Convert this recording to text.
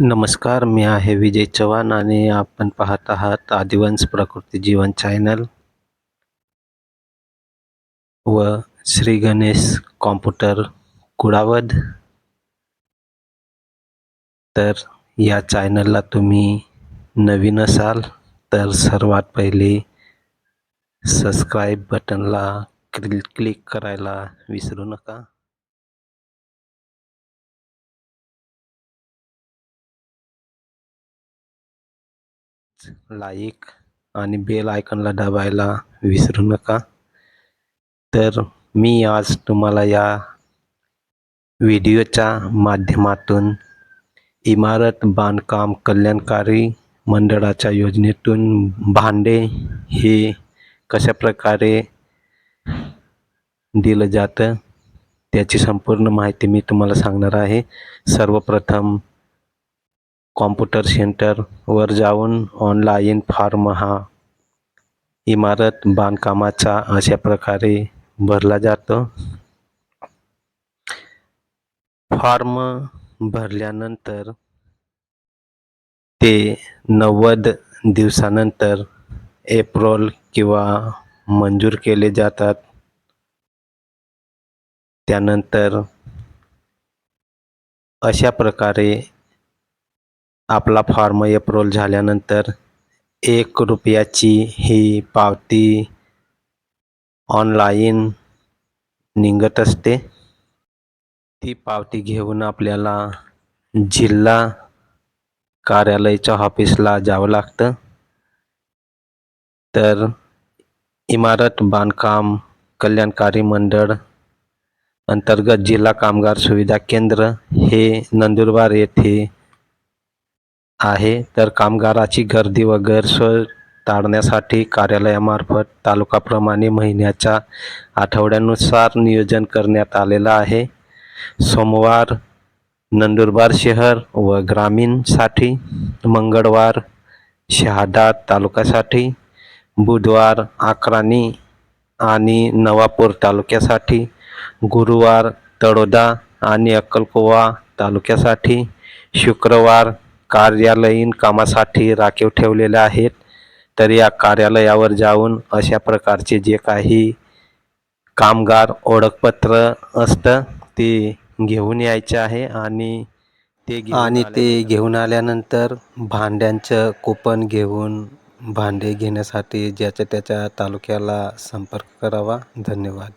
नमस्कार मी आहे विजय चव्हाण आणि आपण पाहत आहात आदिवंश प्रकृती जीवन चॅनल व श्री गणेश कॉम्प्युटर कुडावद तर या चॅनलला तुम्ही नवीन असाल तर सर्वात पहिले सबस्क्राईब बटनला क्लिक क्लिक करायला विसरू नका. लाईक आणि बेल आयकॉनला दाबायला विसरू नका. तर मी आज तुम्हाला या व्हिडिओच्या माध्यमातून इमारत बांधकाम कल्याणकारी मंडळाच्या योजनेतून भांडे हे कशाप्रकारे दिलं जातं त्याची संपूर्ण माहिती मी तुम्हाला सांगणार आहे. सर्वप्रथम कॉम्प्युटर सेंटरवर जाऊन ऑनलाईन फॉर्म हा इमारत बांधकामाचा अशा प्रकारे भरला जातो. फॉर्म भरल्यानंतर ते नव्वद दिवसानंतर एप्रोल किंवा मंजूर केले जातात. त्यानंतर अशा प्रकारे आपला फॉर्म एप्रोल झाल्यानंतर एक रुपयाची ही पावती ऑनलाईन निघत असते. ती पावती घेऊन आपल्याला जिल्हा कार्यालयाच्या ऑफिसला जावं लागतं. तर इमारत बांधकाम कल्याणकारी मंडळ अंतर्गत जिल्हा कामगार सुविधा केंद्र हे नंदुरबार येथे आहे तर कामगाराची गर्दी व गैरसोय टाळण्यासाठी कार्यालयामार्फत तालुकाप्रमाणे महिन्याच्या आठवड्यानुसार नियोजन करण्यात आलेलं आहे. सोमवार नंदुरबार शहर व ग्रामीणसाठी मंगळवार शहादा तालुक्यासाठी बुधवार अक्राणी आणि नवापूर तालुक्यासाठी गुरुवार तळोदा आणि अक्कलकोवा तालुक्यासाठी शुक्रवार कार्यालयीन कामासाठी राखीव ठेवलेले आहेत. तर या कार्यालयावर जाऊन अशा प्रकारचे जे काही कामगार ओळखपत्र असतं ते घेऊन यायचे आहे आणि ते आणि ते घेऊन आल्यानंतर भांड्यांचं कुपन घेऊन भांडे घेण्यासाठी ज्याच्या त्याच्या तालुक्याला संपर्क करावा. धन्यवाद.